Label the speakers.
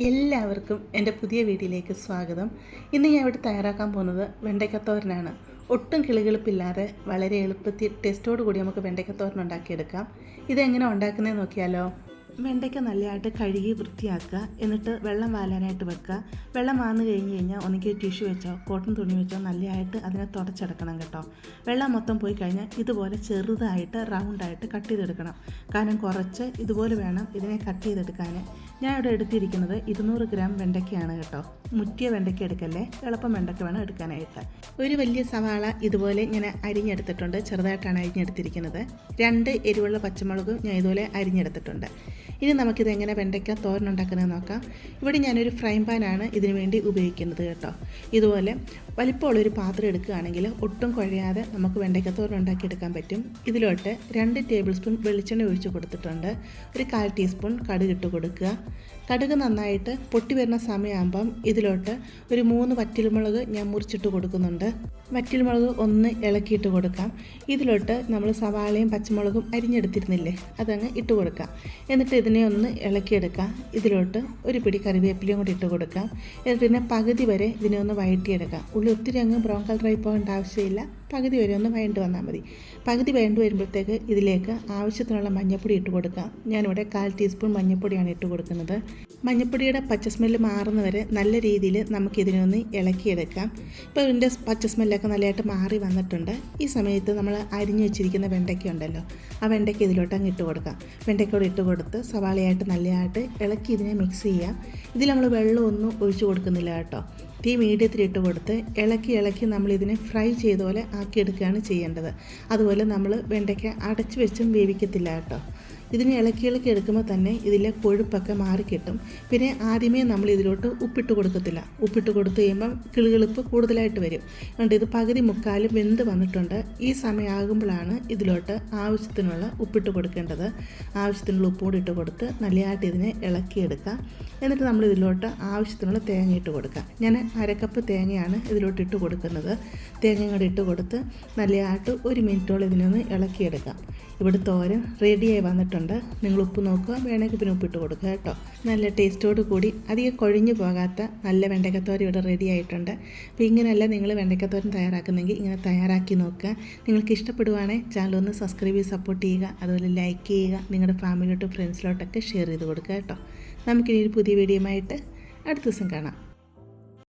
Speaker 1: എല്ലാവർക്കും എന്റെ പുതിയ വീഡിയോയിലേക്ക് സ്വാഗതം. ഇന്ന് ഞാൻ ഇവിടെ തയ്യാറാക്കാൻ പോകുന്നത് വെണ്ടയ്ക്കത്തോരനാണ്. ഒട്ടും കിളികിളിപ്പില്ലാതെ വളരെ എളുപ്പത്തിൽ ടേസ്റ്റോട് കൂടി നമുക്ക് വെണ്ടയ്ക്കത്തോരൻ ഉണ്ടാക്കിയെടുക്കാം. ഇതെങ്ങനെ ഉണ്ടാക്കുന്നതെന്ന് നോക്കിയാലോ? വെണ്ടയ്ക്ക നല്ലതായിട്ട് കഴുകി വൃത്തിയാക്കുക. എന്നിട്ട് വെള്ളം വാലാനായിട്ട് വെക്കുക. വെള്ളം വാർന്നു കഴിഞ്ഞ് കഴിഞ്ഞാൽ ഒന്നുകിൽ ടിഷ്യൂ വെച്ചോ കോട്ടൺ തുണി വെച്ചോ നല്ലതായിട്ട് അതിനെ തുടച്ചെടുക്കണം കേട്ടോ. വെള്ളം മൊത്തം പോയി കഴിഞ്ഞാൽ ഇതുപോലെ ചെറുതായിട്ട് റൗണ്ടായിട്ട് കട്ട് ചെയ്തെടുക്കണം. കാരണം കുറച്ച് ഇതുപോലെ വേണം ഇതിനെ കട്ട് ചെയ്തെടുക്കാൻ ഞാൻ ഇവിടെ എടുത്തിരിക്കുന്നത് ഇരുന്നൂറ് ഗ്രാം വെണ്ടയ്ക്കയാണ് കേട്ടോ. മുറ്റിയ വെണ്ടയ്ക്ക എടുക്കല്ലേ? എളുപ്പം വെണ്ടയ്ക്ക വേണം എടുക്കാനായിട്ട്. ഒരു വലിയ സവാള ഇതുപോലെ ഞാൻ അരിഞ്ഞെടുത്തിട്ടുണ്ട്. ചെറുതായിട്ടാണ് അരിഞ്ഞെടുത്തിരിക്കുന്നത്. രണ്ട് എരിവുള്ള പച്ചമുളകും ഞാൻ ഇതുപോലെ അരിഞ്ഞെടുത്തിട്ടുണ്ട്. ഇനി നമുക്കിത് എങ്ങനെ വെണ്ടയ്ക്ക തോരൻ ഉണ്ടാക്കുന്നത് നോക്കാം. ഇവിടെ ഞാനൊരു ഫ്രൈ പാനാണ് ഇതിന് വേണ്ടി ഉപയോഗിക്കുന്നത് കേട്ടോ. ഇതുപോലെ വലിപ്പമുള്ളൊരു പാത്രം എടുക്കുകയാണെങ്കിൽ ഒട്ടും കുഴയാതെ നമുക്ക് വെണ്ടയ്ക്ക തോരൻ ഉണ്ടാക്കിയെടുക്കാൻ പറ്റും. ഇതിലോട്ട് രണ്ട് ടേബിൾ സ്പൂൺ വെളിച്ചെണ്ണ ഒഴിച്ച് കൊടുത്തിട്ടുണ്ട്. ഒരു കാൽ ടീസ്പൂൺ കടുക് ഇട്ട് കൊടുക്കുക. കടുക് നന്നായിട്ട് പൊട്ടി വരുന്ന സമയമാകുമ്പം ഇതിലോട്ട് ഒരു മൂന്ന് വറ്റൽമുളക് ഞാൻ മുറിച്ചിട്ട് കൊടുക്കുന്നുണ്ട്. വറ്റൽമുളക് ഒന്ന് ഇളക്കിയിട്ട് കൊടുക്കാം. ഇതിലോട്ട് നമ്മൾ സവാളയും പച്ചമുളകും അരിഞ്ഞെടുത്തിരുന്നില്ലേ അതങ്ങ് ഇട്ട് കൊടുക്കാം. എന്നിട്ട് ഇതിനെ ഒന്ന് ഇളക്കിയെടുക്കാം. ഇതിലോട്ട് ഒരു പിടി കറിവേപ്പിലയും കൂടി ഇട്ട് കൊടുക്കാം. എന്നിട്ട് പിന്നെ പകുതി വരെ ഇതിനെ ഒന്ന് വഴറ്റിയെടുക്കാം. ഉള്ളി ഒത്തിരി അങ്ങ് ബ്രൗൺ കളറായി പോകേണ്ട ആവശ്യമില്ല. പകുതി വരെ ഒന്ന് വഴണ്ട് വന്നാൽ മതി. പകുതി വഴണ്ട് വരുമ്പോഴത്തേക്ക് ഇതിലേക്ക് ആവശ്യത്തിനുള്ള മഞ്ഞൾപ്പൊടി ഇട്ട് കൊടുക്കാം. ഞാനിവിടെ കാൽ ടീസ്പൂൺ മഞ്ഞൾപ്പൊടിയാണ് ഇട്ട് കൊടുക്കുന്നത്. മഞ്ഞൾപ്പൊടിയുടെ പച്ച സ്മെല്ല് മാറുന്നവരെ നല്ല രീതിയിൽ നമുക്കിതിനെ ഒന്ന് ഇളക്കിയെടുക്കാം. ഇപ്പോൾ ഇതിന്റെ പച്ച സ്മെല്ലൊക്കെ നല്ലതായിട്ട് മാറി വന്നിട്ടുണ്ട്. ഈ സമയത്ത് നമ്മൾ അരിഞ്ഞു വെച്ചിരിക്കുന്ന വെണ്ടയ്ക്ക ഉണ്ടല്ലോ ആ വെണ്ടയ്ക്ക ഇതിലോട്ട് അങ്ങ് ഇട്ട് കൊടുക്കാം. വെണ്ടയ്ക്കോട് ഇട്ട് കൊടുത്ത് സവാളയായിട്ട് നല്ലതായിട്ട് ഇളക്കി ഇതിനെ മിക്സ് ചെയ്യാം. ഇതിൽ നമ്മൾ വെള്ളമൊന്നും ഒഴിച്ചു കൊടുക്കുന്നില്ല കേട്ടോ. തീ മീഡിയത്തിൽ ഇട്ട് കൊടുത്ത് ഇളക്കി ഇളക്കി നമ്മളിതിനെ ഫ്രൈ ചെയ്ത പോലെ ആക്കിയെടുക്കുകയാണ് ചെയ്യേണ്ടത്. അതുപോലെ നമ്മൾ വെണ്ടയ്ക്ക അടച്ചു വെച്ചും വേവിക്കത്തില്ല കേട്ടോ. ഇതിനെ ഇളക്കി ഇളക്കി എടുക്കുമ്പോൾ തന്നെ ഇതിലെ കൊഴുപ്പൊക്കെ മാറിക്കിട്ടും പിന്നെ ആദ്യമേ നമ്മൾ ഇതിലോട്ട് ഉപ്പിട്ട് കൊടുക്കത്തില്ല. ഉപ്പിട്ട് കൊടുത്തു കഴിയുമ്പം കിളുകിളിപ്പ് കൂടുതലായിട്ട് വരും. അതുകൊണ്ട് ഇത് പകുതി മുക്കാലും വെന്ത് വന്നിട്ടുണ്ട്. ഈ സമയമാകുമ്പോഴാണ് ഇതിലോട്ട് ആവശ്യത്തിനുള്ള ഉപ്പിട്ട് കൊടുക്കേണ്ടത്. ആവശ്യത്തിനുള്ള ഉപ്പ് കൂടി ഇട്ട് കൊടുത്ത് നല്ലതായിട്ട് ഇതിനെ ഇളക്കിയെടുക്കുക എന്നിട്ട് നമ്മൾ ഇതിലോട്ട് ആവശ്യത്തിനുള്ള തേങ്ങ ഇട്ട് കൊടുക്കുക ഞാൻ അരക്കപ്പ് തേങ്ങയാണ് ഇതിലോട്ട് ഇട്ട് കൊടുക്കുന്നത്. തേങ്ങ കൂടി ഇട്ട് കൊടുത്ത് നല്ലതായിട്ട് ഒരു മിനിറ്റോളം ഇതിനൊന്ന് ഇളക്കിയെടുക്കാം. ഇവിടെ തോരൻ റെഡിയായി വന്നിട്ടുണ്ട്. നിങ്ങൾ ഉപ്പ് നോക്കുക. വേണമെങ്കിൽ പിന്നെ ഉപ്പിട്ട് കൊടുക്കുക കേട്ടോ. നല്ല ടേസ്റ്റോട് കൂടി അധികം കൊഴിഞ്ഞു പോകാത്ത നല്ല വെണ്ടയ്ക്കത്തോരൻ ഇവിടെ റെഡി ആയിട്ടുണ്ട്. അപ്പോൾ ഇങ്ങനെയല്ല നിങ്ങൾ വെണ്ടക്കത്തോരൻ തയ്യാറാക്കുന്നെങ്കിൽ ഇങ്ങനെ തയ്യാറാക്കി നോക്കുക. നിങ്ങൾക്ക് ഇഷ്ടപ്പെടുവാണെങ്കിൽ ചാനൽ ഒന്ന് സബ്സ്ക്രൈബ് ചെയ്ത് സപ്പോർട്ട് ചെയ്യുക. അതുപോലെ ലൈക്ക് ചെയ്യുക. നിങ്ങളുടെ ഫാമിലിയോട്ടും ഫ്രണ്ട്സിലോട്ടൊക്കെ ഷെയർ ചെയ്ത് കൊടുക്കുക കേട്ടോ. നമുക്കിനി ഒരു പുതിയ വീഡിയോയുമായിട്ട് അടുത്ത ദിവസം കാണാം.